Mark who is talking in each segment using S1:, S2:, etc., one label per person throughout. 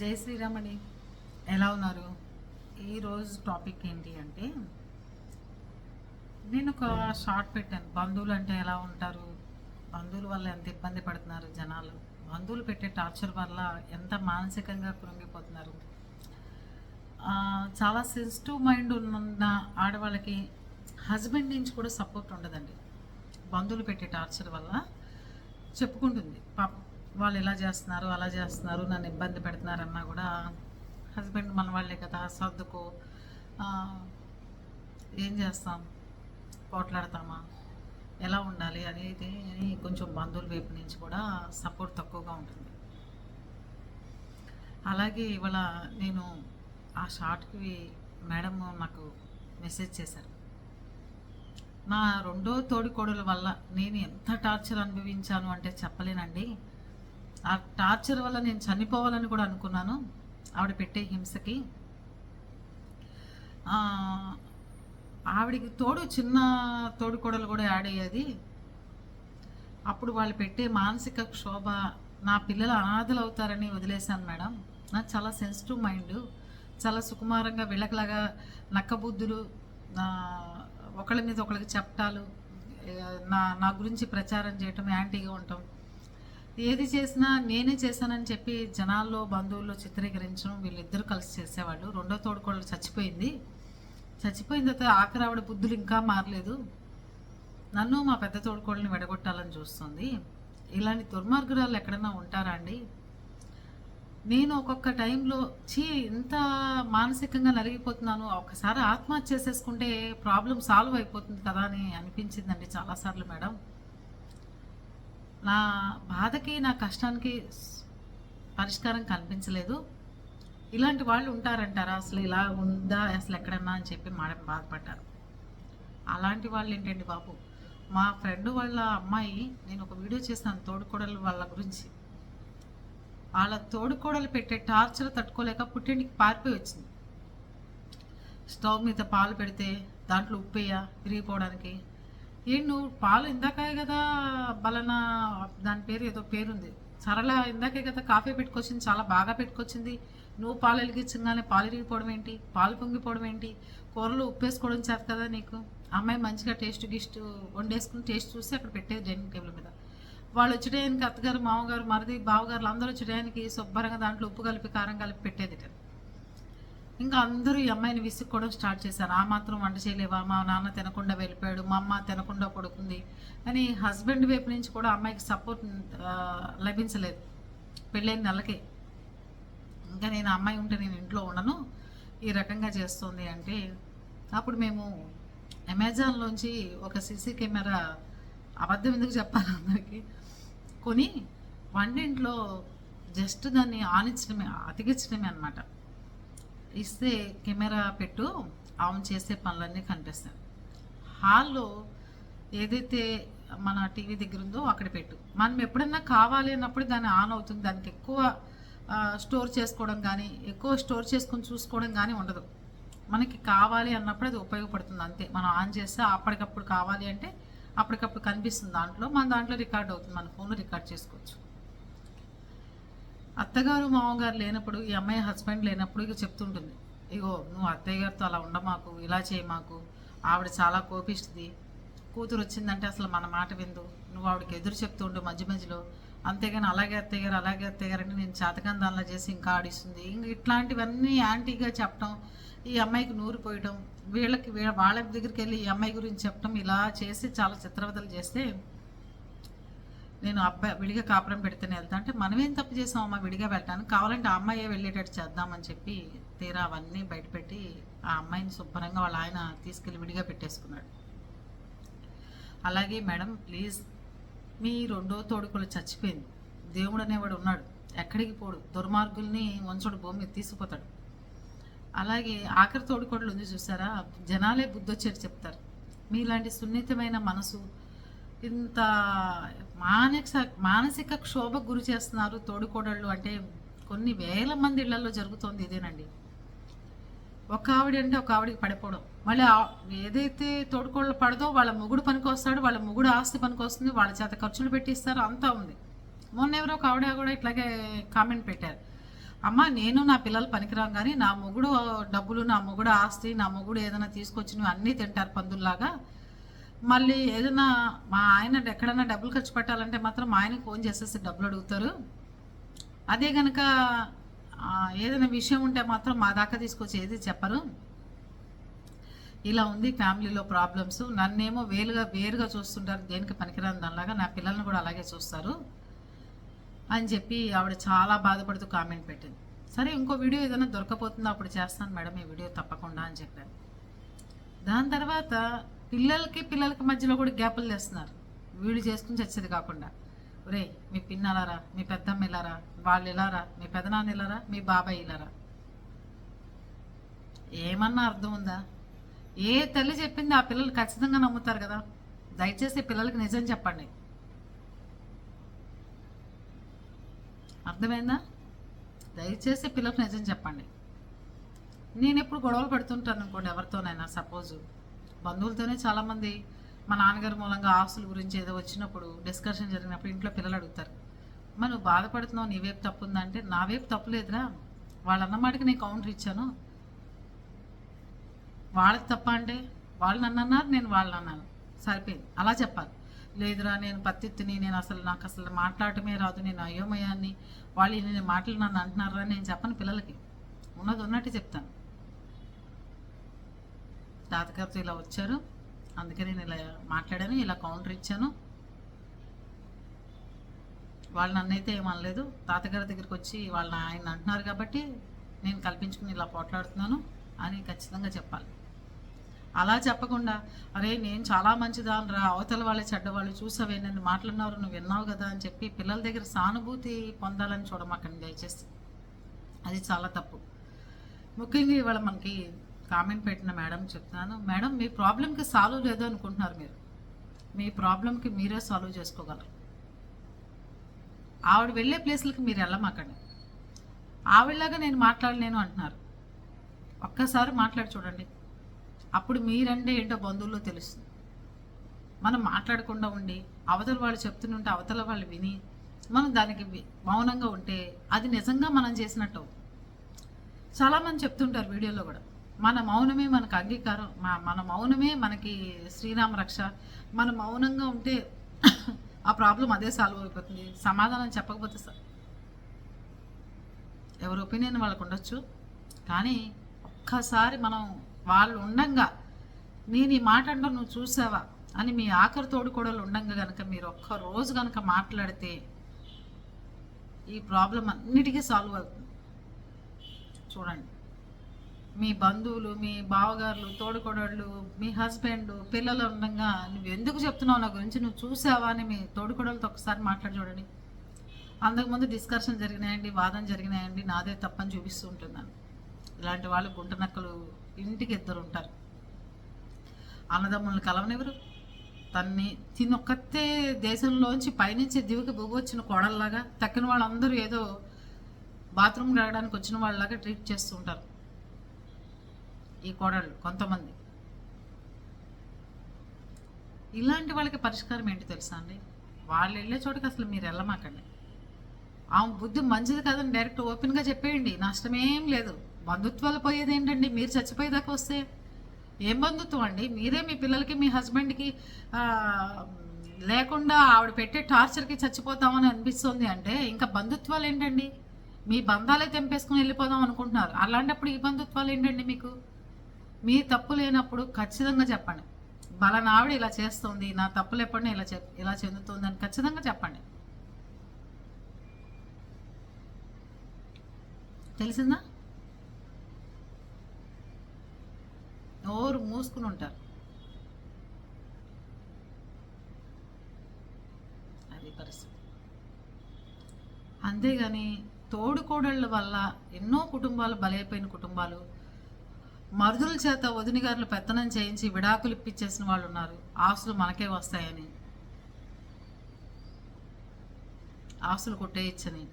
S1: జై శ్రీరామణి. ఎలా ఉన్నారు? ఈరోజు టాపిక్ ఏంటి అంటే నేను ఒక షార్ట్ పెట్టాను. బంధువులు అంటే ఎలా ఉంటారు? బంధువుల వల్ల ఎంత ఇబ్బంది పడుతున్నారు జనాలు? బంధువులు పెట్టే టార్చర్ వల్ల ఎంత మానసికంగా కృంగిపోతున్నారు? చాలా సెన్సిటివ్ మైండ్ ఉన్న ఆడవాళ్ళకి హస్బెండ్ నుంచి కూడా సపోర్ట్ ఉండదండి. బంధువులు పెట్టే టార్చర్ వల్ల చెప్పుకుంటుంది. పాప వాళ్ళు ఇలా చేస్తున్నారు అలా చేస్తున్నారు నన్ను ఇబ్బంది పెడుతున్నారన్నా కూడా హస్బెండ్ మన వాళ్ళే కదా సర్దుకో ఏం చేస్తాం? పోట్లాడతామా? ఎలా ఉండాలి అనేది అని కొంచెం బంధువుల వైపు నుంచి కూడా సపోర్ట్ తక్కువగా ఉంటుంది. అలాగే ఇవాళ నేను ఆ షార్ట్కి మేడం నాకు మెసేజ్ చేశారు. నా రెండో తోడికోడల వల్ల నేను ఎంత టార్చర్ అనుభవించాను అంటే చెప్పలేనండి. ఆ టార్చర్ వల్ల నేను చనిపోవాలని కూడా అనుకున్నాను. ఆవిడ పెట్టే హింసకి. ఆవిడికి తోడు చిన్న తోడుకోడలు కూడా యాడ్ అయ్యేది. అప్పుడు వాళ్ళు పెట్టే మానసిక క్షోభ నా పిల్లలు అనాథలు అవుతారని వదిలేశాను మేడం. నాకు చాలా సెన్సిటివ్ మైండ్ చాలా సుకుమారంగా వీళ్ళకిలాగా నక్కబుద్ధులు నా ఒకళ్ళ మీద ఒకళ్ళకి చెప్పటాలు నా నా గురించి ప్రచారం చేయటం యాంటీగా ఉండటం. ఏది చేసినా నేనే చేశానని చెప్పి జనాల్లో బంధువుల్లో చిత్రీకరించడం వీళ్ళిద్దరూ కలిసి చేసేవాళ్ళు. రెండో తోడుకోళ్ళు చచ్చిపోయింది. చచ్చిపోయిన తర్వాత ఆఖరి ఆవిడ బుద్ధులు ఇంకా మారలేదు. నన్ను మా పెద్ద తోడుకోళ్ళని విడగొట్టాలని చూస్తుంది. ఇలాంటి దుర్మార్గురాలు ఎక్కడన్నా ఉంటారా అండి? నేను ఒక్కొక్క టైంలో చీ ఇంత మానసికంగా నలిగిపోతున్నాను. ఒక్కసారి ఆత్మహత్య చేసేసుకుంటే ప్రాబ్లం సాల్వ్ అయిపోతుంది కదా అని అనిపించిందండి చాలాసార్లు మేడం. నా బాధకి నా కష్టానికి పరిష్కారం కనిపించలేదు. ఇలాంటి వాళ్ళు ఉంటారంటారా? అసలు ఇలా ఉందా? అసలు ఎక్కడన్నా అని చెప్పి మేడం బాధపడ్డారు. అలాంటి వాళ్ళు ఏంటండి బాబు? మా ఫ్రెండ్ వాళ్ళ అమ్మాయి నేను ఒక వీడియో చేశాను తోడుకోడలు వాళ్ళ గురించి. వాళ్ళ తోడుకోడలు పెట్టే టార్చర్ తట్టుకోలేక పుట్టింటికి పారిపోయి వచ్చింది. స్టవ్ మీద పాలు పెడితే దాంట్లో ఉప్పేయ విరిగిపోవడానికి ఏంటి నువ్వు పాలు ఇందాకే కదా బలన దాని పేరు ఏదో పేరుంది. సరళ ఇందాకే కదా కాఫీ పెట్టుకొచ్చింది చాలా బాగా పెట్టుకొచ్చింది. నువ్వు పాలు వెలిగించగానే పాలు ఇరిగిపోవడం ఏంటి? పాలు పొంగిపోవడం ఏంటి? కూరలు ఉప్పేసుకోవడం చేత కదా నీకు? అమ్మాయి మంచిగా టేస్ట్ గిస్ట్ వండేసుకుని టేస్ట్ చూసి అక్కడ పెట్టేది డైనింగ్ టేబుల్ మీద. వాళ్ళు వచ్చేటానికి అత్తగారు మామగారు మరిది బావగారు అందరూ వచ్చేటానికి శుభ్రంగా దాంట్లో ఉప్పు కలిపి కారం కలిపి పెట్టేది ఇంకా అందరూ ఈ అమ్మాయిని విసుక్కోవడం స్టార్ట్ చేశారు. ఆ మాత్రం వంట చేయలేవా? మా నాన్న తినకుండా వెళ్ళిపోయాడు. మా అమ్మ తినకుండా పడుకుంది. అని హస్బెండ్ వైపు నుంచి కూడా అమ్మాయికి సపోర్ట్ లభించలేదు. పెళ్ళైన నెలకే. ఇంకా నేను అమ్మాయి ఉంటే నేను ఇంట్లో ఉండను. ఈ రకంగా చేస్తుంది అంటే అప్పుడు మేము అమెజాన్లోంచి ఒక సీసీ కెమెరా అబద్ధం ఎందుకు చెప్పాలి అందరికీ? కొని వంటింట్లో జస్ట్ దాన్ని ఆనించడమే అతికించడమే అనమాట ఇస్తే కెమెరా పెట్టు ఆన్ చేసే పనులన్నీ కనిపిస్తాయి. హాల్లో ఏదైతే మన టీవీ దగ్గర ఉందో అక్కడ పెట్టు. మనం ఎప్పుడన్నా కావాలి అన్నప్పుడు దాన్ని ఆన్ అవుతుంది. దానికి ఎక్కువ స్టోర్ చేసుకోవడం కానీ ఎక్కువ స్టోర్ చేసుకొని చూసుకోవడం కానీ ఉండదు. మనకి కావాలి అన్నప్పుడు అది ఉపయోగపడుతుంది అంతే. మనం ఆన్ చేస్తే అప్పటికప్పుడు కావాలి అంటే అప్పటికప్పుడు కనిపిస్తుంది దాంట్లో. మన దాంట్లో రికార్డ్ అవుతుంది. మన ఫోన్లో రికార్డ్ చేసుకోవచ్చు. అత్తగారు మామగారు లేనప్పుడు ఈ అమ్మాయి హస్బెండ్ లేనప్పుడు ఇక చెప్తుంటుంది. ఇగో నువ్వు అత్తయ్య గారితో అలా ఉండమాకు ఇలా చేయి మాకు ఆవిడ చాలా కోపిస్తుంది కూతురు వచ్చిందంటే అసలు మన మాట విందు. నువ్వు ఆవిడకి ఎదురు చెప్తుండు మధ్య మధ్యలో. అంతేగాని అలాగే అత్తయ్య గారు అలాగే అత్తయ్య గారు అంటే నేను చేతకాని దానిలా చేసి ఇంకా ఆడిస్తుంది. ఇంక ఇట్లాంటివన్నీ యాంటీగా చెప్పడం ఈ అమ్మాయికి నూరు పోయడం వీళ్ళకి వీళ్ళ వాళ్ళ దగ్గరికి వెళ్ళి ఈ అమ్మాయి గురించి చెప్పడం ఇలా చేసి చాలా చిత్రవదలు చేస్తే నేను అబ్బాయి విడిగా కాపురం పెడితేనే వెళ్తా. అంటే మనమేం తప్పు చేసాం అమ్మ విడిగా వెళ్ళటానికి? కావాలంటే ఆ అమ్మాయే వెళ్ళేటట్టు చేద్దామని చెప్పి తీరా అవన్నీ బయటపెట్టి ఆ అమ్మాయిని శుభ్రంగా వాళ్ళ ఆయన తీసుకెళ్ళి విడిగా పెట్టేసుకున్నాడు. అలాగే మేడం ప్లీజ్ మీ రెండో తోడుకులు చచ్చిపోయింది. దేవుడు అనేవాడు ఉన్నాడు. ఎక్కడికి పోడు. దుర్మార్గుల్ని వంచుడు భూమి మీద తీసుకుపోతాడు. అలాగే ఆఖరి తోడుకోడలు ఉంది చూసారా? జనాలే బుద్ధొచ్చేది చెప్తారు. మీలాంటి సున్నితమైన మనసు ఇంత మానసిక మానసిక క్షోభకు గురి చేస్తున్నారు తోడుకోడళ్ళు అంటే కొన్ని వేల మంది ఇళ్ళలో జరుగుతోంది ఇదేనండి. ఒక ఆవిడ అంటే ఒక ఆవిడకి పడిపోవడం. మళ్ళీ ఆ- ఏదైతే తోడుకోళ్ళు పడదో వాళ్ళ మొగుడు పనికి వస్తాడు వాళ్ళ మొగుడు ఆస్తి పనికి వస్తుంది వాళ్ళ చేత ఖర్చులు పెట్టిస్తారు అంతా ఉంది. మొన్న ఎవరో ఒక ఆవిడ కూడా ఇట్లాగే కామెంట్ పెట్టారు. అమ్మ నేను నా పిల్లలు పనికిరాం కానీ నా మొగుడు డబ్బులు నా మొగుడు ఆస్తి నా మొగుడు ఏదైనా తీసుకొచ్చి అన్నీ తింటారు పందుల్లాగా. మళ్ళీ ఏదైనా మా ఆయన ఎక్కడైనా డబ్బులు ఖర్చు పెట్టాలంటే మాత్రం మా ఆయనకి ఫోన్ చేసేసి డబ్బులు అడుగుతారు. అదే కనుక ఏదైనా విషయం ఉంటే మాత్రం మా దాకా తీసుకొచ్చి ఏది చెప్పరు. ఇలా ఉంది ఫ్యామిలీలో ప్రాబ్లమ్స్. నన్నేమో వేలుగా వేరుగా చూస్తుంటారు. దేనికి పనికిరాని దానిలాగా నా పిల్లల్ని కూడా అలాగే చూస్తారు అని చెప్పి ఆవిడ చాలా బాధపడుతూ కామెంట్ పెట్టింది. సరే ఇంకో వీడియో ఏదైనా దొరకపోతుందో? అప్పుడు చేస్తాను మేడం ఈ వీడియో తప్పకుండా అని చెప్పాను దాని తర్వాత పిల్లలకి పిల్లలకి మధ్యలో కూడా గ్యాపులు తెస్తున్నారు. వీడు చేసుకుని చచ్చేది కాకుండా. ఒరే మీ పిన్నలారా మీ పెద్దమ్మ ఇలారా వాళ్ళు ఇలారా మీ పెదనాన్న ఇలారా మీ బాబాయ్ ఇలారా ఏమన్నా అర్థం ఉందా? ఏ తల్లి చెప్పింది ఆ పిల్లలు ఖచ్చితంగా నమ్ముతారు కదా? దయచేసి పిల్లలకి నిజం చెప్పండి. అర్థమైందా? దయచేసి పిల్లలకు నిజం చెప్పండి. నేను ఎప్పుడు గొడవలు పడుతుంటాను అనుకోండి ఎవరితోనైనా సపోజ్. బంధువులతోనే చాలామంది మా నాన్నగారి మూలంగా ఆస్తుల గురించి ఏదో వచ్చినప్పుడు డిస్కషన్ జరిగినప్పుడు ఇంట్లో పిల్లలు అడుగుతారు. మరి నువ్వు బాధపడుతున్నావు నీ వైపు తప్పు ఉందంటే నా వైపు తప్పు లేదురా. వాళ్ళు అన్నమాటకి నేను కౌంటర్ ఇచ్చాను. వాళ్ళకి తప్ప అంటే వాళ్ళు నన్ను అన్నారు నేను వాళ్ళని అన్నాను. సరిపోయింది. అలా చెప్పాలి. లేదురా నేను పత్తిత్తుని నేను అసలు నాకు అసలు మాట్లాడటమే రాదు నేను అయోమయాన్ని వాళ్ళు నేను మాటలు నన్ను అంటున్నారా? నేను చెప్పను పిల్లలకి. ఉన్నది ఉన్నట్టు చెప్తాను. తాతగారితో ఇలా వచ్చారు. అందుకే నేను ఇలా మాట్లాడాను ఇలా కౌంటర్ ఇచ్చాను. వాళ్ళు నన్నైతే ఏమనలేదు తాతగారి దగ్గరికి వచ్చి వాళ్ళని ఆయన అంటున్నారు కాబట్టి నేను కల్పించుకుని ఇలా పోట్లాడుతున్నాను అని ఖచ్చితంగా చెప్పాలి. అలా చెప్పకుండా అరే నేను చాలా మంచిదాని రా అవతల వాళ్ళే చెడ్డవాళ్ళు చూసావే నన్ను మాట్లాడినారు నువ్వు విన్నావు కదా అని చెప్పి పిల్లల దగ్గర సానుభూతి పొందాలని చూడమాకండి దయచేసి. అది చాలా తప్పు. ముఖ్యంగా ఇవాళ మనకి కామెంట్ పెట్టిన మేడం చెప్తున్నాను. మేడం మీ ప్రాబ్లంకి సాల్వ్ లేదు అనుకుంటున్నారు మీరు. మీ ప్రాబ్లంకి మీరే సాల్వ్ చేసుకోగలరు. ఆవిడ వెళ్ళే ప్లేస్లకి మీరు వెళ్ళమాకండి. ఆవిడలాగా నేను మాట్లాడలేను అంటున్నారు. ఒక్కసారి మాట్లాడి చూడండి. అప్పుడు మీరంటే ఏంటో బంధువుల్లో తెలుస్తుంది. మనం మాట్లాడకుండా ఉండి అవతల వాళ్ళు చెప్తుంటే అవతల వాళ్ళు విని మనం దానికి మౌనంగా ఉంటే అది నిజంగా మనం చేసినట్టు చాలామంది చెప్తుంటారు వీడియోలో కూడా. మన మౌనమే మనకు అంగీకారం మన మౌనమే మనకి శ్రీరామ రక్ష. మన మౌనంగా ఉంటే ఆ ప్రాబ్లం అదే సాల్వ్ అయిపోతుంది. సమాధానం చెప్పకపోతే సార్ ఎవరి ఒపీనియన్ వాళ్ళకు ఉండొచ్చు. కానీ ఒక్కసారి మనం వాళ్ళు ఉండంగా నేను ఈ మాట అంటే నువ్వు చూసావా అని మీ ఆఖరి తోడుకోడలు ఉండంగా కనుక మీరు ఒక్క రోజు కనుక మాట్లాడితే ఈ ప్రాబ్లం అన్నిటికీ సాల్వ్ అవుతుంది. చూడండి. మీ బంధువులు మీ బావగారులు తోడుకోడళ్ళు మీ హస్బెండ్ పిల్లలు ఉండగా నువ్వు ఎందుకు చెప్తున్నావు? నా గురించి నువ్వు చూసావా అని మీ తోడుకోడలతో ఒకసారి మాట్లాడి చూడండి. అంతకుముందు డిస్కషన్ జరిగినాయండి వాదన జరిగినాయండి నాదే తప్పని చూపిస్తూ ఉంటున్నాను. ఇలాంటి వాళ్ళు గుంట నక్కలు ఇంటికి ఇద్దరు ఉంటారు. అన్నదమ్ములను కలవనివ్వరు. తన్ని తినొక్కతే దేశంలోంచి పైనుంచి దివికి వచ్చిన కోడల్లాగా తక్కిన వాళ్ళందరూ ఏదో బాత్రూమ్ రావడానికి వచ్చిన వాళ్ళలాగా ట్రీట్ చేస్తూ ఉంటారు. ఈ కోడళ్ళు కొంతమంది. ఇలాంటి వాళ్ళకి పరిష్కారం ఏంటి తెలుసా అండి? వాళ్ళు వెళ్ళే చోటకి అసలు మీరు వెళ్ళమాకండి. ఆమె బుద్ధి మంచిది కాదని డైరెక్ట్ ఓపెన్గా చెప్పేయండి. నష్టమేం లేదు. బంధుత్వాలు పోయేది ఏంటండి మీరు చచ్చిపోయేదాకా వస్తే ఏం బంధుత్వం అండి? మీరే మీ పిల్లలకి మీ హస్బెండ్కి లేకుండా ఆవిడ పెట్టే టార్చర్కి చచ్చిపోతామని అనిపిస్తుంది అంటే ఇంకా బంధుత్వాలు ఏంటండి మీ బంధాలే తెంపేసుకుని వెళ్ళిపోదాం అనుకుంటున్నారు. అలాంటప్పుడు ఈ బంధుత్వాలు ఏంటండి మీకు? మీ తప్పు లేనప్పుడు ఖచ్చితంగా చెప్పండి. బలన ఆవిడ ఇలా చేస్తుంది నా తప్పులు ఎప్పుడైనా ఇలా చెప్ ఇలా చెందుతుంది అని ఖచ్చితంగా చెప్పండి. తెలిసిందా? నోరు మూసుకుని ఉంటారు. అది పరిస్థితి. అంతేగాని తోడుకోడళ్ళ వల్ల ఎన్నో కుటుంబాలు బలైపోయిన కుటుంబాలు మరుదుల చేత వదిన గారులు పెత్తనం చేయించి విడాకులు ఇప్పించేసిన వాళ్ళు ఉన్నారు ఆస్తులు మనకే వస్తాయని. ఆస్తులు కొట్టేయచ్చని.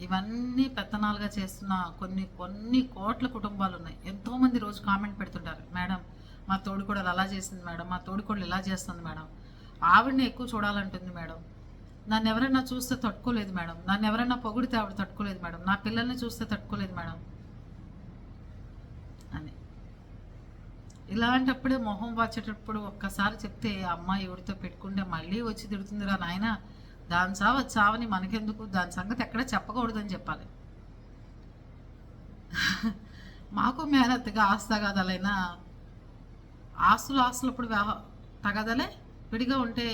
S1: ఇవన్నీ పెత్తనాలుగా చేస్తున్న కొన్ని కొన్ని కోట్ల కుటుంబాలు ఉన్నాయి ఎంతోమంది రోజు కామెంట్ పెడుతుంటారు. మేడం మా తోడుకోడలు అలా చేసింది మేడం మా తోడుకోడలు ఇలా చేస్తుంది మేడం. ఆవిడని ఎక్కువ చూడాలంటుంది మేడం. నన్ను ఎవరైనా చూస్తే తట్టుకోలేదు మేడం. నన్ను ఎవరైనా పొగిడితే ఆవిడ తట్టుకోలేదు మేడం. నా పిల్లల్ని చూస్తే తట్టుకోలేదు మేడం. అని. ఇలాంటప్పుడే మొహం వచ్చేటప్పుడు ఒక్కసారి చెప్తే అమ్మ ఎవరితో పెట్టుకుంటే మళ్ళీ వచ్చి తిడుతుందిరా నాయన? దాని చావ చావని మనకెందుకు? దాని సంగతి ఎక్కడ చెప్పకూడదని చెప్పాలి. మాకు మేనత్తగా ఆస్తు తగాదాలైనా ఆస్తులు ఆస్తులు అప్పుడు తగదలే? విడిగా ఉంటే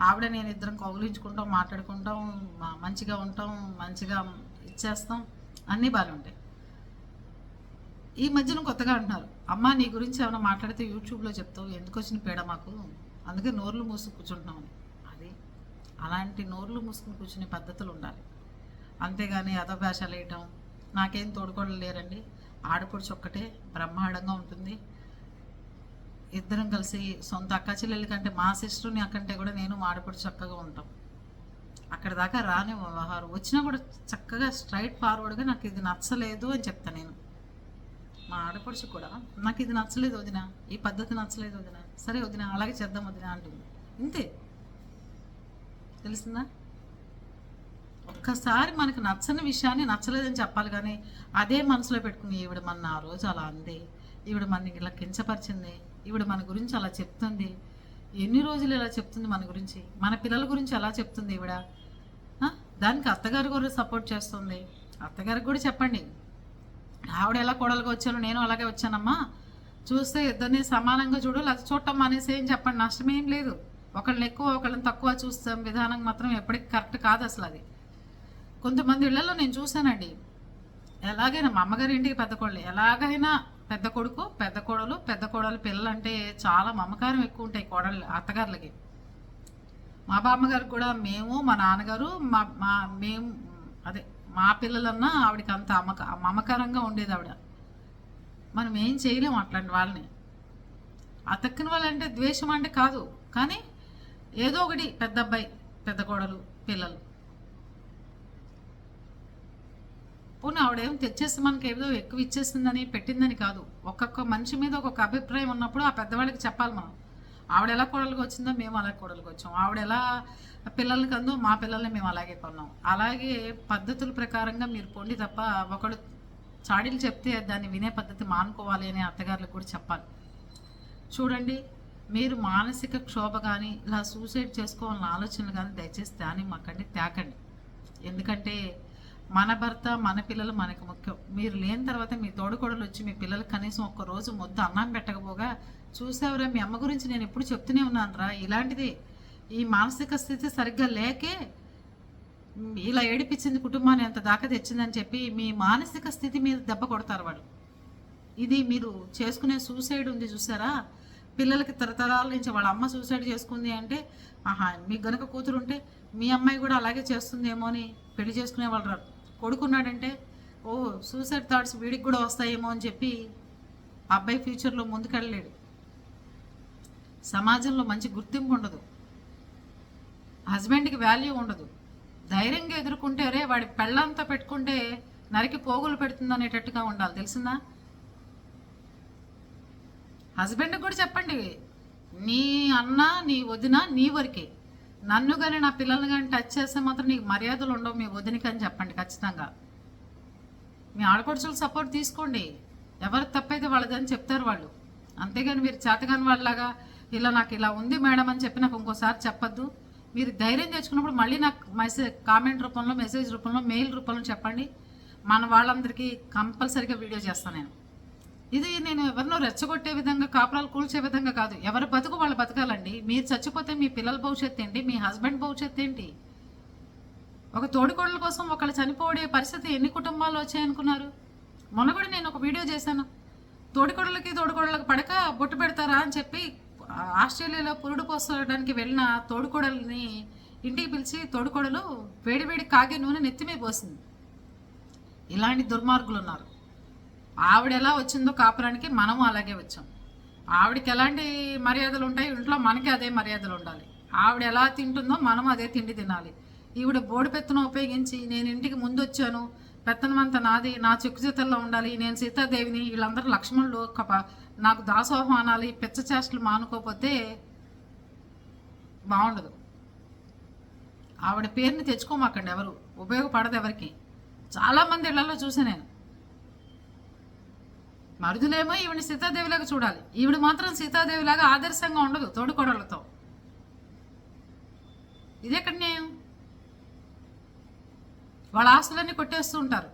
S1: ఆవిడ నేను ఇద్దరం కౌగులించుకుంటాం మాట్లాడుకుంటాం మా- మంచిగా ఉంటాం మంచిగా ఇచ్చేస్తాం అన్నీ బాగానే ఉంటాయి. ఈ మధ్యన కొత్తగా అంటున్నారు. అమ్మ నీ గురించి ఏమైనా మాట్లాడితే యూట్యూబ్లో చెప్తావు. ఎందుకు వచ్చిన పీడ మాకు? అందుకే నోర్లు మూసుకు కూర్చుంటున్నాం అది అలాంటి నోర్లు మూసుకుని కూర్చునే పద్ధతులు ఉండాలి. అంతేగాని అధభాషాలు వేయటం నాకేం తోడుకోడలు లేరండి. ఆడపడుచు ఒక్కటే బ్రహ్మాండంగా ఉంటుంది. ఇద్దరం కలిసి సొంత అక్క చెల్లెల కంటే మా సిస్టర్ని అక్కంటే కూడా నేను మాడపడి చక్కగా ఉంటాం. అక్కడ దాకా రాని వ్యవహారం వచ్చినా కూడా చక్కగా స్ట్రైట్ ఫార్వర్డ్గా నాకు ఇది నచ్చలేదు అని చెప్తాను నేను. మా ఆడపడుచు కూడా నాకు ఇది నచ్చలేదు వదిన ఈ పద్ధతి నచ్చలేదు వదిన సరే వదిన అలాగే చేద్దాం వదిన అంటుంది. ఇంతే? తెలిసిందా ఒక్కసారి మనకు నచ్చని విషయాన్ని నచ్చలేదని చెప్పాలి కానీ అదే మనసులో పెట్టుకుని ఈవిడ మన ఆ రోజు అలా అంది. ఈవిడ మన ఇలా కించపరిచింది. ఈవిడ మన గురించి అలా చెప్తుంది. ఎన్ని రోజులు ఇలా చెప్తుంది మన గురించి? మన పిల్లల గురించి ఎలా చెప్తుంది ఈవిడ? దానికి అత్తగారు కూడా సపోర్ట్ చేస్తుంది. అత్తగారికి కూడా చెప్పండి. ఆవిడ ఎలా కోడలుగా వచ్చాను నేను అలాగే వచ్చానమ్మా. చూస్తే ఇద్దరిని సమానంగా చూడు అది చూడటం మానేసి ఏం చెప్పండి. నష్టం ఏం లేదు. ఒకళ్ళని ఎక్కువ ఒకళ్ళని తక్కువ చూస్తాం. విధానం మాత్రం ఎప్పటికీ కరెక్ట్ కాదు అసలు అది. కొంతమంది ఇళ్ళలో నేను చూశానండి. ఎలాగైనా మా అమ్మగారి ఇంటికి పెద్ద కోడలు. ఎలాగైనా పెద్ద కొడుకు పెద్ద కోడలు పెద్ద కోడలు పిల్లలు అంటే చాలా మమకారం ఎక్కువ ఉంటాయి కోడలు అత్తగారులకి. మా బామ్మగారు కూడా మేము మా నాన్నగారు మా మా మేము అదే మా పిల్లలన్నా ఆవిడకి అంత అమ్మక మమకారంగా ఉండేది ఆవిడ. మనం ఏం చేయలేము అట్లాంటి వాళ్ళని. అతక్కిన వాళ్ళంటే ద్వేషం అంటే కాదు. కానీ ఏదో ఒకటి పెద్ద అబ్బాయి పెద్ద కోడలు పిల్లలు. పోనీ ఆవిడేం తెచ్చేసి మనకి ఏదో ఎక్కువ ఇచ్చేసిందని పెట్టిందని కాదు. ఒక్కొక్క మనిషి మీద ఒక్కొక్క అభిప్రాయం ఉన్నప్పుడు ఆ పెద్దవాళ్ళకి చెప్పాలి మనం. ఆవిడ ఎలా కోడలికి వచ్చిందో మేము అలా కోడలికి వచ్చాం. ఆవిడ ఎలా పిల్లలకి అందో మా పిల్లల్ని మేము అలాగే కొన్నాం. అలాగే పద్ధతుల ప్రకారంగా మీరు పొండి తప్ప ఒకడు చాడీలు చెప్తే దాన్ని వినే పద్ధతి మానుకోవాలి అని అత్తగారులకు కూడా చెప్పాలి. చూడండి మీరు మానసిక క్షోభ కానీ ఇలా సూసైడ్ చేసుకోవాలన్న ఆలోచనలు కానీ దయచేసి దాన్ని మాకండి తేకండి ఎందుకంటే మన భర్త మన పిల్లలు మనకు ముఖ్యం. మీరు లేని తర్వాత మీ తోడుకోడలు వచ్చి మీ పిల్లలకు కనీసం ఒక్క రోజు మొద్దు అన్నం పెట్టకపోగా చూసావురా మీ అమ్మ గురించి నేను ఎప్పుడు చెప్తూనే ఉన్నాను రా ఇలాంటిది ఈ మానసిక స్థితి సరిగ్గా లేకే ఇలా ఏడిపించింది కుటుంబాన్ని ఎంత దాకా తెచ్చిందని చెప్పి మీ మానసిక స్థితి మీద దెబ్బ కొడతారు వాళ్ళు. ఇది మీరు చేసుకునే సూసైడ్ ఉంది చూసారా? పిల్లలకి తరతరాల నుంచి వాళ్ళ అమ్మ సూసైడ్ చేసుకుంది అంటే ఆహా మీకు గనక కూతురు ఉంటే మీ అమ్మాయి కూడా అలాగే చేస్తుందేమో అని పెళ్ళి చేసుకునే వాళ్ళు కొడుకున్నాడంటే ఓ సూసైడ్ థాట్స్ వీడికి కూడా వస్తాయేమో అని చెప్పి అబ్బాయి ఫ్యూచర్లో ముందుకెళ్ళలేడు. సమాజంలో మంచి గుర్తింపు ఉండదు. హస్బెండ్కి వాల్యూ ఉండదు. ధైర్యంగా ఎదుర్కొంటే రే వాడి పెళ్ళంతా పెట్టుకుంటే నరికి పోగులు పెడుతుంది అనేటట్టుగా ఉండాలి. తెలిసిందా? హస్బెండ్కి కూడా చెప్పండి. నీ అన్న నీ వదిన నీ వరకే. నన్ను కానీ నా పిల్లల్ని కానీ టచ్ చేస్తే మాత్రం నీకు మర్యాదలు ఉండవు మీ వదినకి అని చెప్పండి ఖచ్చితంగా. మీ ఆడపడుచులు సపోర్ట్ తీసుకోండి. ఎవరు తప్పైతే వాళ్ళదని చెప్తారు వాళ్ళు. అంతేగాని మీరు చేతగాని వాళ్ళలాగా ఇలా నాకు ఇలా ఉంది మేడం అని చెప్పి నాకు ఇంకోసారి చెప్పద్దు. మీరు ధైర్యం తెచ్చుకున్నప్పుడు మళ్ళీ నాకు మెసేజ్ కామెంట్ రూపంలో మెసేజ్ రూపంలో మెయిల్ రూపంలో చెప్పండి. మన వాళ్ళందరికీ కంపల్సరీగా వీడియో చేస్తాను నేను. ఇది నేను ఎవరినో రెచ్చగొట్టే విధంగా కాపురాలు కూల్చే విధంగా కాదు. ఎవరి బతుకు వాళ్ళు బతకాలండి. మీరు చచ్చిపోతే మీ పిల్లల భవిష్యత్తు ఏంటి? మీ హస్బెండ్ భవిష్యత్తు ఏంటి? ఒక తోడికోడల కోసం ఒకళ్ళు చనిపోయే పరిస్థితి ఎన్ని కుటుంబాలు వచ్చాయనుకున్నారు మొన్న కూడా నేను ఒక వీడియో చేశాను. తోడికోడలకి తోడికోడలకు పడక బొట్టు పెడతారా అని చెప్పి ఆస్ట్రేలియాలో పురుడు పోసడానికి వెళ్ళిన తోడుకోడల్ని ఇంటికి పిలిచి తోడుకోడలు వేడివేడి కాగే నూనె నెత్తిమే పోసింది. ఇలాంటి దుర్మార్గులు ఉన్నారు ఆవిడ ఎలా వచ్చిందో కాపురానికి మనము అలాగే వచ్చాం. ఆవిడకి ఎలాంటి మర్యాదలు ఉంటాయి? ఇంట్లో మనకి అదే మర్యాదలు ఉండాలి. ఆవిడ ఎలా తింటుందో మనం అదే తిండి తినాలి. ఈవిడ బోడిపెత్తనం ఉపయోగించి నేను ఇంటికి ముందు వచ్చాను. పెత్తనమంత నాది నా చెక్కు చేతల్లో ఉండాలి. నేను సీతాదేవిని వీళ్ళందరూ లక్ష్మణులు. కప నాకు దాసోహమానాలు అనాలి పిచ్చ చేష్టలు మానుకోపోతే బాగుండదు. ఆవిడ పేరుని తెచ్చుకోమాకండి ఎవరు. ఉపయోగపడదు ఎవరికి. చాలామంది ఇళ్ళలో చూసా నేను. మరుదులేమో ఈవిడ సీతాదేవిలాగా చూడాలి. ఈవిడ మాత్రం సీతాదేవిలాగా ఆదర్శంగా ఉండదు తోడుకోడళ్ళతో. ఇదెక్కడ న్యాయం? వాళ్ళ ఆస్తులన్నీ కొట్టేస్తూ ఉంటారు.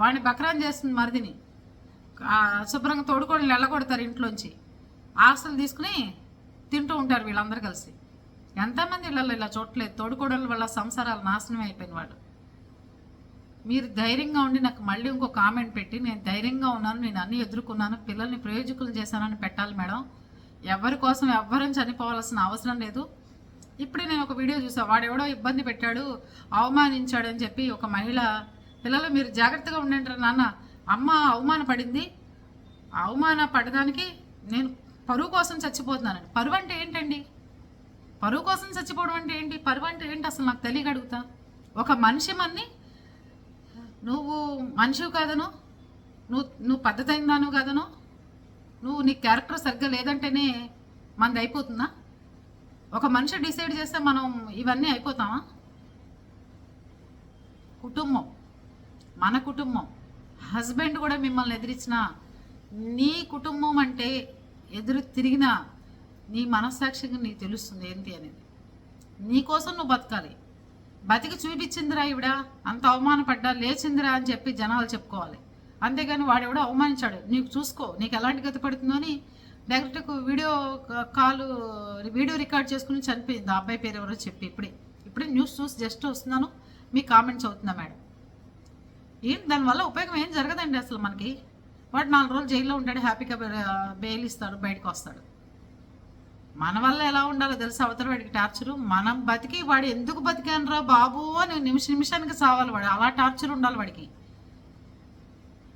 S1: వాడిని బక్రాన్ చేస్తుంది మరిదిని. శుభ్రంగా తోడుకోడలు వెళ్ళగొడతారు ఇంట్లోంచి. ఆస్తులు తీసుకుని తింటూ ఉంటారు వీళ్ళందరూ కలిసి. ఎంతమంది ఇళ్ళల్లో ఇలా చూడలేదు తోడుకోడల వల్ల సంసారాలు నాశనం అయిపోయిన వాళ్ళు. మీరు ధైర్యంగా ఉండి నాకు మళ్ళీ ఇంకో కామెంట్ పెట్టి నేను ధైర్యంగా ఉన్నాను నేను అన్ని ఎదుర్కొన్నాను పిల్లల్ని ప్రయోజకులు చేశానని పెట్టాలి మేడం. ఎవరి కోసం ఎవ్వరం చనిపోవాల్సిన అవసరం లేదు. ఇప్పుడే నేను ఒక వీడియో చూసాను వాడెవడో ఇబ్బంది పెట్టాడు అవమానించాడు అని చెప్పి ఒక మహిళ పిల్లలు మీరు జాగ్రత్తగా ఉండండి నాన్న. అమ్మ అవమాన పడింది. అవమాన పడడానికి నేను పరువు కోసం చచ్చిపోతున్నానండి పరువు అంటే ఏంటండి? పరువు కోసం చచ్చిపోవడం అంటే ఏంటి? పరువు అంటే ఏంటి? అసలు నాకు తెలియక అడుగుతా. ఒక మనిషి మన్ని నువ్వు మనిషివి కాదను. నువ్వు నువ్వు పద్ధతి అయిందాను కాదను. నువ్వు నీ క్యారెక్టర్ సరిగ్గా లేదంటేనే మనది అయిపోతుందా ఒక మనిషి డిసైడ్ చేస్తే మనం ఇవన్నీ అయిపోతామా? కుటుంబం. మన కుటుంబం. హస్బెండ్ కూడా మిమ్మల్ని ఎదిరించిన నీ కుటుంబం అంటే ఎదురు తిరిగిన నీ మనస్సాక్షిగా నీకు తెలుస్తుంది ఏంటి అనేది. నీకోసం నువ్వు బతకాలి. బతికి చూపించిందిరా ఇవిడ అంత అవమానపడ్డా లేచిందిరా అని చెప్పి జనాలు చెప్పుకోవాలి. అంతేగాని వాడెవడో అవమానించాడు. నీకు చూసుకో. నీకు ఎలాంటి గతి పడుతుందో అని direct video call video record చేసుకుని చనిపోయింది. ఆ అబ్బాయి పేరు ఎవరో చెప్పి ఇప్పుడే. ఇప్పుడే న్యూస్ చూసి జస్ట్ వస్తున్నాను. మీ కామెంట్స్ అవుతుందా మేడం. ఏం దానివల్ల ఉపయోగం ఏం జరగదండి అసలు మనకి? వాడు నాలుగు రోజులు జైల్లో ఉంటాడు హ్యాపీగా బెయిల్ ఇస్తాడు బయటకు వస్తాడు. మన వల్ల ఎలా ఉండాలో తెలుసు? అవతల వాడికి టార్చరు. మనం బతికి వాడు ఎందుకు బతికానురా బాబు అని నిమిష నిమిషానికి సావాలి వాడు. అలా టార్చర్ ఉండాలి వాడికి.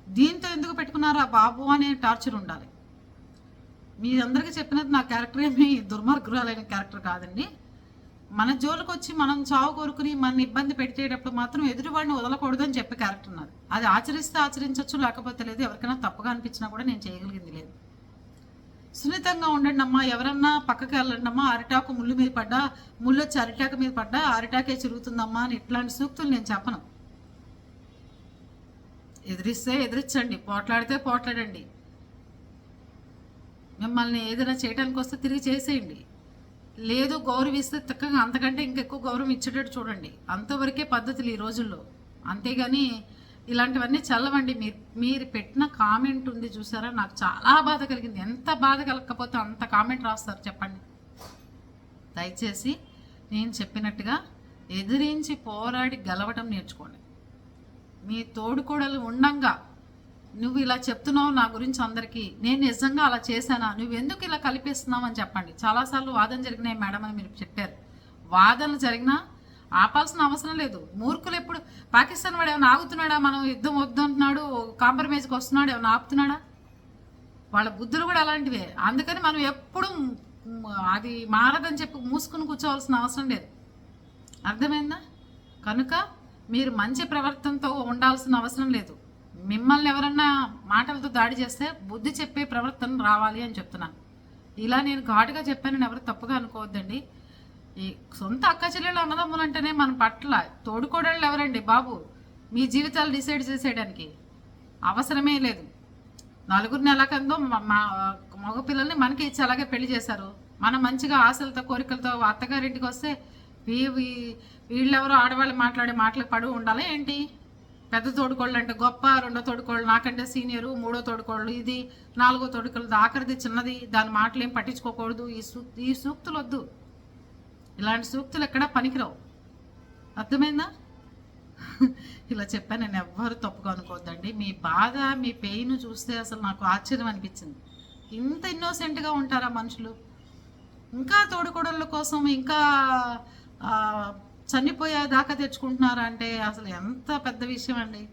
S1: దీంతో ఎందుకు పెట్టుకున్నారా బాబు అనే టార్చర్ ఉండాలి. మీ అందరికీ చెప్పినది నా క్యారెక్టర్ ఏమి దుర్మార్గురాలైన క్యారెక్టర్ కాదండి. మన జోలికి వచ్చి మనం చావు కోరుకుని మన ఇబ్బంది పెట్టేటప్పుడు మాత్రం ఎదురువాడిని వదలకూడదు అని చెప్పే క్యారెక్టర్ ఉన్నది అది ఆచరిస్తే ఆచరించవచ్చు లేకపోతే లేదు ఎవరికైనా తప్పుగా అనిపించినా కూడా నేను చేయగలిగింది లేదు. సున్నితంగా ఉండండి అమ్మా ఎవరన్నా పక్కకి వెళ్ళండి అమ్మా అరిటాకు ముళ్ళు మీద పడ్డా ముళ్ళు వచ్చి అరిటాకు మీద పడ్డా అరిటాకే చిరుగుతుందమ్మా అని ఇట్లాంటి సూక్తులు నేను చెప్పను. ఎదిరిస్తే ఎదిరించండి పోట్లాడితే పోట్లాడండి. మిమ్మల్ని ఏదైనా చేయడానికి వస్తే తిరిగి చేసేయండి. లేదు గౌరవిస్తే చక్కగా అంతకంటే ఇంకెక్కువ గౌరవం ఇచ్చేటట్టు చూడండి. అంతవరకే పద్ధతులు ఈ రోజుల్లో. అంతేగాని ఇలాంటివన్నీ చల్లవండి. మీరు మీరు పెట్టిన కామెంట్ ఉంది చూసారా? నాకు చాలా బాధ కలిగింది. ఎంత బాధ కలగకపోతే అంత కామెంట్ రాస్తారు చెప్పండి. దయచేసి నేను చెప్పినట్టుగా ఎదిరించి పోరాడి గెలవటం నేర్చుకోండి. మీ తోడుకోడలు ఉండంగా నువ్వు ఇలా చెప్తున్నావు నా గురించి అందరికీ. నేను నిజంగా అలా చేశానా? నువ్వు ఎందుకు ఇలా కల్పిస్తున్నావు అని చెప్పండి. చాలాసార్లు వాదన జరిగినాయి మేడం అని మీరు చెప్పారు. వాదనలు జరిగినా ఆపాల్సిన అవసరం లేదు. మూర్ఖులు ఎప్పుడు పాకిస్తాన్ వాడు ఏమైనా ఆగుతున్నాడా? మనం యుద్ధం వద్దు అంటున్నాడు కాంప్రమైజ్కి వస్తున్నాడు ఏమైనా ఆపుతున్నాడా? వాళ్ళ బుద్ధులు కూడా అలాంటివే. అందుకని మనం ఎప్పుడు అది మారదని చెప్పి మూసుకుని కూర్చోవలసిన అవసరం లేదు. అర్థమైందా? కనుక మీరు మంచి ప్రవర్తనతో ఉండాల్సిన అవసరం లేదు. మిమ్మల్ని ఎవరన్నా మాటలతో దాడి చేస్తే బుద్ధి చెప్పే ప్రవర్తన రావాలి అని చెప్తున్నాను ఇలా నేను ఘాటుగా చెప్పానని ఎవరు తప్పుగా అనుకోవద్దండి. ఈ సొంత అక్క చెల్లెలు అన్నదమ్ములు అంటేనే మన పట్ల తోడుకోడళ్ళు ఎవరండి బాబు? మీ జీవితాలు డిసైడ్ చేసేయడానికి అవసరమే లేదు. నలుగురిని ఎలాగందో మా మా- మగ పిల్లల్ని మనకి ఇచ్చి అలాగే పెళ్ళి చేశారు. మనం మంచిగా ఆశలతో కోరికలతో అత్తగారింటికి వస్తే వీ- వీ- వీళ్ళెవరో ఆడవాళ్ళు మాట్లాడే మాటలు పడి ఉండాలి ఏంటి? పెద్ద తోడుకోళ్ళు అంటే గొప్ప రెండో తోడుకోళ్ళు నాకంటే సీనియరు మూడో తోడుకోళ్ళు ఇది నాలుగో తోడుకోళ్ళు ఆఖరిది చిన్నది. దాని మాటలు ఏం పట్టించుకోకూడదు. ఈ సూ ఈ సూక్తులు వద్దు ఇలాంటి సూక్తులు ఎక్కడా పనికిరావు. అర్థమైందా? ఇలా చెప్పాను నేను ఎవ్వరు తప్పుగా అనుకోవద్దండి. మీ బాధ మీ పెయిన్ చూస్తే అసలు నాకు ఆశ్చర్యం అనిపించింది. ఇంత ఇన్నోసెంట్గా ఉంటారా మనుషులు? ఇంకా తోడుకోడళ్ళ కోసం ఇంకా చనిపోయే దాకా తెచ్చుకుంటున్నారా అంటే అసలు ఎంత పెద్ద విషయం అండి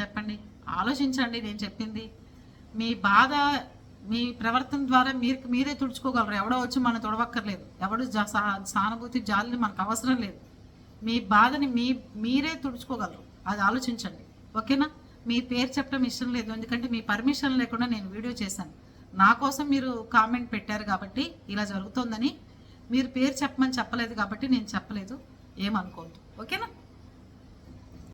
S1: చెప్పండి. ఆలోచించండి. నేను చెప్పింది. మీ బాధ మీ ప్రవర్తన ద్వారా మీరు మీరే తుడుచుకోగలరు. ఎవడో వచ్చి మనం తొడవక్కర్లేదు. ఎవడు సానుభూతి జాలిని మనకు అవసరం లేదు. మీ బాధని మీ మీరే తుడుచుకోగలరు. అది ఆలోచించండి. ఓకేనా? మీ పేరు చెప్పడం ఇష్టం లేదు. ఎందుకంటే మీ పర్మిషన్ లేకుండా నేను వీడియో చేశాను. నా కోసం మీరు కామెంట్ పెట్టారు కాబట్టి ఇలా జరుగుతోందని. మీరు పేరు చెప్పమని చెప్పలేదు కాబట్టి నేను చెప్పలేదు. ఏమనుకోవద్దు. ఓకేనా?